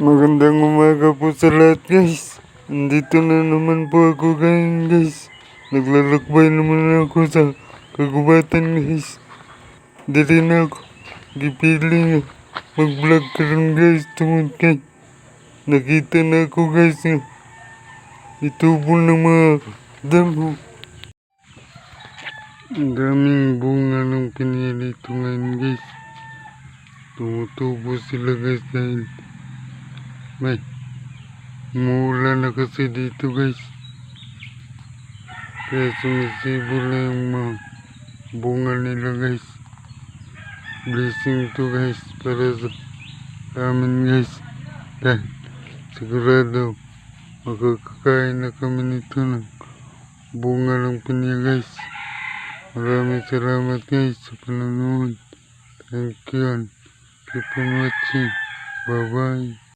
Magandang umaga po sa lahat guys. Nandito na naman po ako ngayon guys. Naglalakbay naman ako sa kagubatan guys. Dili na ako gipiling mag-vlog karon guys tungod kay nakita na ako guys nga itubo ng mga damo. Ang daming bunga ng pinili ito ngayon guys. Tumutubo sila guys dahil may mula na kasi dito guys. Kaya sumisibo na yung mga bunga nila guys. Blessing to guys para sa amin guys. Dahil sigurado makakakain na kami nito ng bunga ng pinya guys. Maraming salamat guys sa panonood. Thank you and keep on watching. Bye bye.